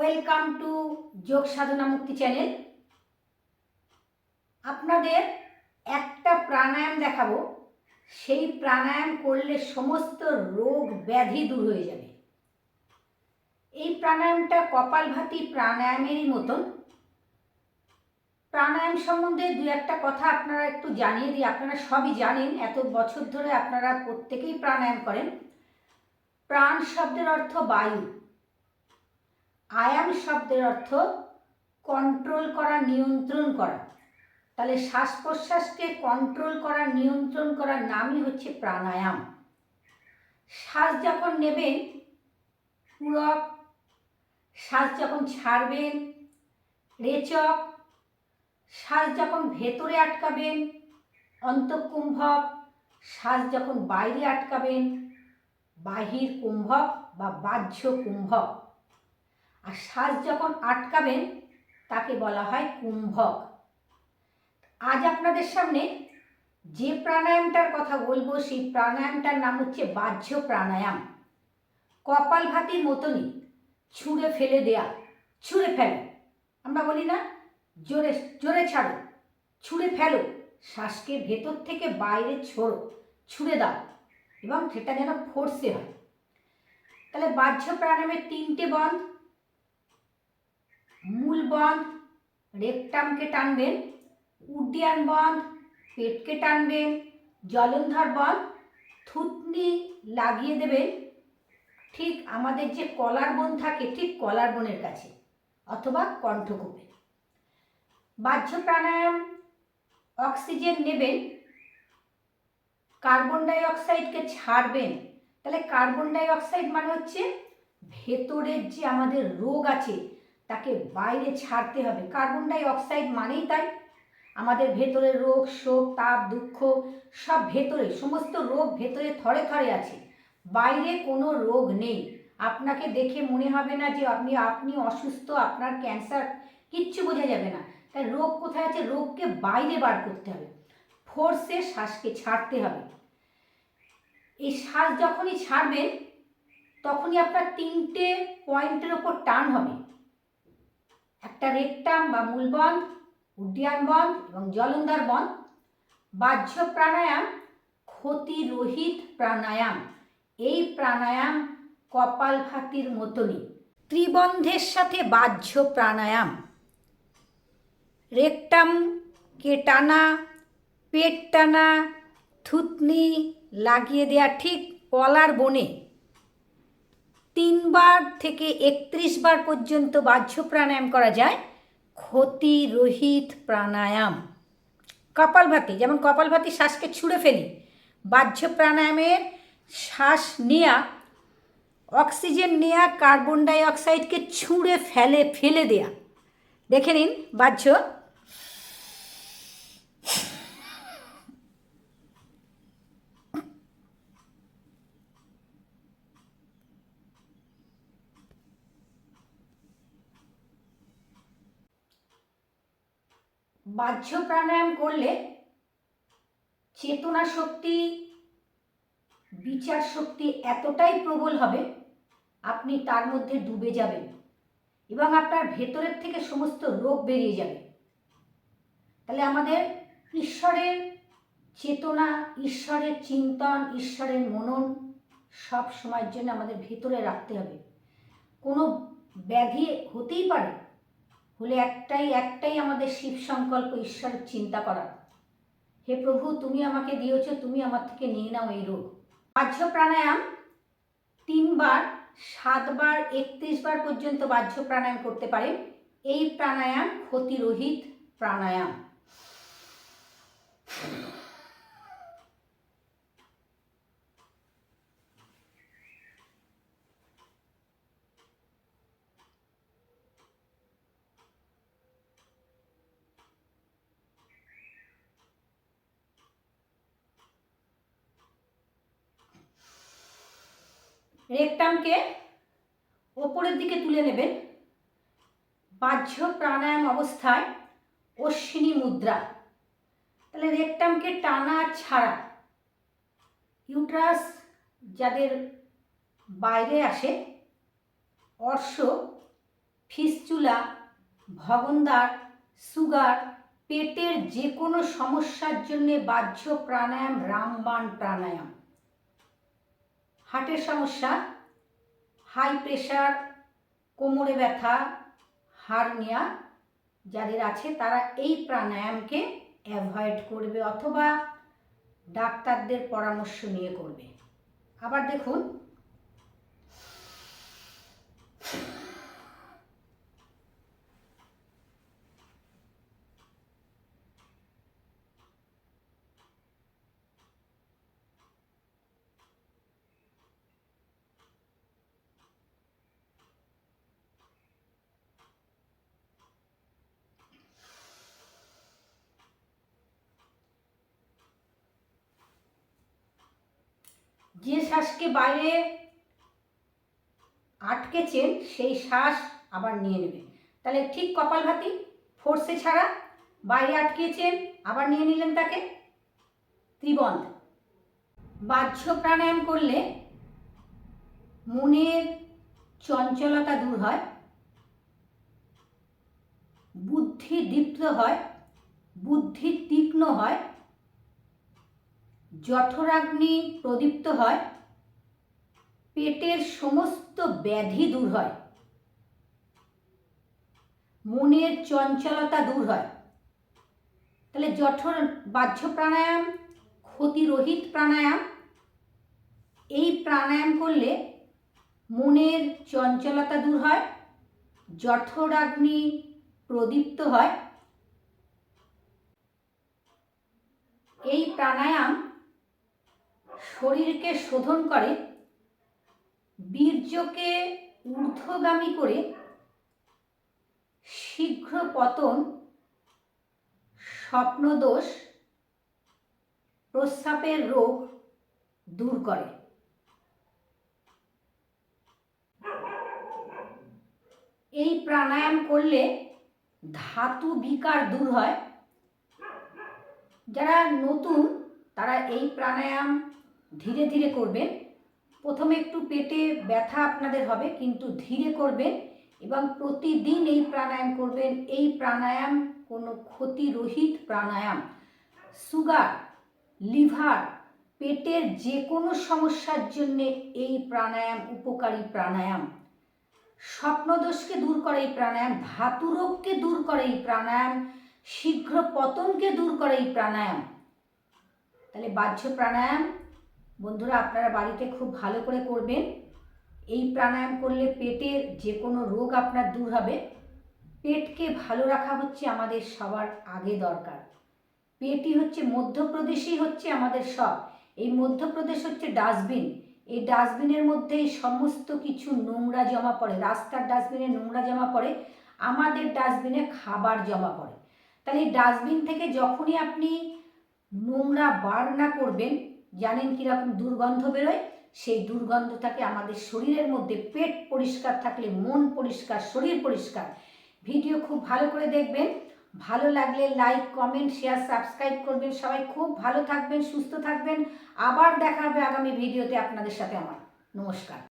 Welcome to যোগ সাধনা মুক্তি channel আপনাদের একটা প্রাণায়াম দেখাবো। সেই প্রাণায়াম করলে সমস্ত রোগ ব্যাধি দূর হয়ে যাবে। এই প্রাণায়ামটা কপালভাতি প্রাণায়ামেরই মতন। প্রাণায়াম সম্বন্ধে দু একটা কথা আপনারা একটু জানিয়ে দিই। আপনারা সবই জানেন, এত বছর ধরে আপনারা প্রত্যেকেই প্রাণায়াম করেন। প্রাণ শব্দের অর্থ বায়ু। আয়াম শব্দের অর্থ কন্ট্রোল করা, নিয়ন্ত্রণ করা। তাহলে শ্বাস প্রশ্বাসকে কন্ট্রোল করা, নিয়ন্ত্রণ করার নামই হচ্ছে প্রাণায়াম। শ্বাস যখন নেবেন পূরক শ্বাস যখন ছাড়বেন, রেচক, শ্বাস যখন ভেতরে আটকাবেন অন্তঃকুম্ভক শ্বাস যখন বাইরে আটকাবেন, বাহির কুম্ভক বা বাহ্য কুম্ভক আর শ্বাস যখন আটকাবেন, তাকে বলা হয় কুম্ভক। আজ আপনাদের সামনে যে প্রাণায়ামটার কথা বলব, সেই প্রাণায়ামটার নাম হচ্ছে বাহ্য প্রাণায়াম। কপালভাতির মতনই ছুঁড়ে ফেলে দেয়া, ছুঁড়ে ফেলো। আমরা বলি না, জোরে জোরে ছাড়ো, ছুঁড়ে ফেলো, শ্বাসকে ভেতর থেকে বাইরে ছোড়ো, ছুঁড়ে দাও এবং সেটা যেন ফোর্সে হয়। তাহলে বাহ্য প্রাণায়ামের তিনটে বন্ধ মূল বন্ধ রেকটামকে টানবেন, উড্ডিয়ান বন্ধ, পেটকে টানবেন, জলন্ধর বন্ধ, থুতনি লাগিয়ে দেবেন। ঠিক আমাদের যে কলার বোন থাকে, ঠিক কলার বোনের কাছে, অথবা কণ্ঠকূপে। বাহ্য প্রাণায়াম, অক্সিজেন নেবেন। কার্বন ডাই অক্সাইডকে ছাড়বেন। তাহলে কার্বন ডাই অক্সাইড মানে হচ্ছে ভেতরের যে আমাদের রোগ আছে তাকে বাইরে ছাড়তে হবে। কার্বন ডাই অক্সাইড মানেই তাই। আমাদের ভেতরে রোগ, শোক, তাপ, দুঃখ সব ভেতরে, সমস্ত রোগ ভেতরে থরে থরে আছে। বাইরে কোনো রোগ নেই। আপনাকে দেখে মনে হবে না যে আপনি আপনি অসুস্থ, আপনার ক্যান্সার, কিচ্ছু বোঝা যাবে না। তাই রোগ কোথায় আছে? রোগকে বাইরে বার করতে হবে। ফোর্সে শ্বাসকে ছাড়তে হবে। এই শ্বাস যখনই ছাড়বেন, তখনই আপনার তিনটে পয়েন্টের ওপর টান হবে। একটা রেকটাম বা মূলবন্ধ উড্ডিয়ান বন্ধ এবং জলন্ধার বন্ধ বাহ্য প্রাণায়াম, ক্ষতিরহিত প্রাণায়াম। এই প্রাণায়াম কপাল ভাতির মতনই। ত্রিবন্ধের সাথে বাহ্য প্রাণায়াম। রেকটামকে টানা পেট টানা থুতনি লাগিয়ে দেয়া ঠিক কলার বনে। তিনবার থেকে একত্রিশ বার পর্যন্ত বাহ্য প্রাণায়াম করা যায়। ক্ষতিরহিত প্রাণায়াম। কপালভাতি, যেমন কপালভাতি শ্বাসকে ছুঁড়ে ফেলি বাহ্য প্রাণায়ামের শ্বাস নেয়া, অক্সিজেন নেয়া, কার্বন ডাই অক্সাইডকে ছুঁড়ে ফেলে ফেলে দেয়া। দেখে নিন বাহ্য বাহ্য প্রাণায়াম করলে চেতনা শক্তি, বিচার শক্তি এতটাই প্রবল হবে, আপনি তার মধ্যে ডুবে যাবেন এবং আপনার ভেতরের থেকে সমস্ত রোগ বেরিয়ে যাবে। তাহলে আমাদের ঈশ্বরের চেতনা, ঈশ্বরের চিন্তন, ঈশ্বরের মনন সব সময়ের জন্য আমাদের ভেতরে রাখতে হবে। কোনো ব্যাধি হতেই পারে হলে একটাই একটাই আমাদের শিব সংকল্প, ঈশ্বরের চিন্তা করা। হে প্রভু, তুমি আমাকে দিয়েছ, তুমি আমার থেকে নিয়ে নাও এই রোগ। বাহ্য প্রাণায়াম তিনবার, সাতবার একত্রিশ বার পর্যন্ত বাহ্য প্রাণায়াম করতে পারেন এই প্রাণায়াম ক্ষতিরহিত প্রাণায়াম। রেকটামকে ওপরের দিকে তুলে নেবেন। বাহ্য প্রাণায়াম অবস্থায় অশ্বিনী মুদ্রা। তাহলে রেকটামকে টানা ছাড়া ইউট্রাস যাদের বাইরে আসে, অর্শ ফিসচুলা ভগন্দার, সুগার, পেটের যে কোনো সমস্যার জন্যে বাহ্য প্রাণায়াম, রামবাণ প্রাণায়াম। হার্টের সমস্যা হাই প্রেশার কোমরে ব্যথা, হার্নিয়া যাদের আছে তারা এই প্রাণায়ামকে অ্যাভয়েড করবে অথবা ডাক্তারদের পরামর্শ নিয়ে করবে। আবার দেখুন যে শ্বাসকে বাইরে আটকেছেন, সেই শ্বাস আবার নিয়ে নেবে তাহলে ঠিক কপালভাতি ফোর্সে ছাড়া বাইরে আটকেছেন, আবার নিয়ে নিলেন তাকে? ত্রিবন্ধ। বাহ্য প্রাণায়াম করলে মনের চঞ্চলতা দূর হয়, বুদ্ধি দীপ্ত হয়, বুদ্ধি তীক্ষ্ণ হয় জঠরাগ্নি প্রদীপ্ত হয়, পেটের সমস্ত ব্যাধি দূর হয়, মনের চঞ্চলতা দূর হয়। তাহলে জঠর বাহ্য প্রাণায়াম, ক্ষতিরহিত প্রাণায়াম, এই প্রাণায়াম করলে মনের চঞ্চলতা দূর হয় জঠরাগ্নি প্রদীপ্ত হয়। এই প্রাণায়াম শরীরকে শোধন করে, বীর্যকে ঊর্ধ্বগামী করে শীঘ্র পতন, স্বপ্নদোষ, প্রস্রাবের রোগ দূর করে। এই প্রাণায়াম করলে ধাতু বিকার দূর হয়। যারা নতুন, তারা এই প্রাণায়াম ধীরে ধীরে করবেন। প্রথমে একটু পেটে ব্যথা আপনাদের হবে, কিন্তু ধীরে করবেন এবং প্রতিদিন এই প্রাণায়াম করবেন। এই প্রাণায়াম কোনো ক্ষতিরহিত প্রাণায়াম। সুগার, লিভার, পেটের যে কোনো সমস্যার জন্যে এই প্রাণায়াম, উপকারী প্রাণায়াম। স্বপ্নদোষকে দূর করে এই প্রাণায়াম, ধাতুরোগকে দূর করে এই প্রাণায়াম, শীঘ্র পতনকে দূর করে এই প্রাণায়াম। তাহলে বাহ্য প্রাণায়াম বন্ধুরা, আপনারা বাড়িতে খুব ভালো করে করবেন। এই প্রাণায়াম করলে পেটের যে কোনো রোগ আপনার দূর হবে। পেটকে ভালো রাখা হচ্ছে আমাদের সবার আগে দরকার। পেটই হচ্ছে মধ্যপ্রদেশই হচ্ছে আমাদের সব। এই মধ্যপ্রদেশ হচ্ছে ডাস্টবিন। এই ডাস্টবিনের মধ্যেই সমস্ত কিছু নোংরা জমা পড়ে। রাস্তার ডাস্টবিনে নোংরা জমা পড়ে। আমাদের ডাস্টবিনে খাবার জমা পড়ে। তাহলে এই ডাস্টবিন থেকে যখনই আপনি নোংরা বার না করবেন জানেন কীরকম দুর্গন্ধ বেরোয়? সেই দুর্গন্ধটাকে আমাদের শরীরের মধ্যে পেট পরিষ্কার থাকলে, মন পরিষ্কার, শরীর পরিষ্কার। ভিডিও খুব ভালো করে দেখবেন। ভালো লাগলে লাইক কমেন্ট শেয়ার সাবস্ক্রাইব করবেন। সবাই খুব ভালো থাকবেন, সুস্থ থাকবেন। আবার দেখা হবে আগামী ভিডিওতে আপনাদের সাথে আমার। নমস্কার।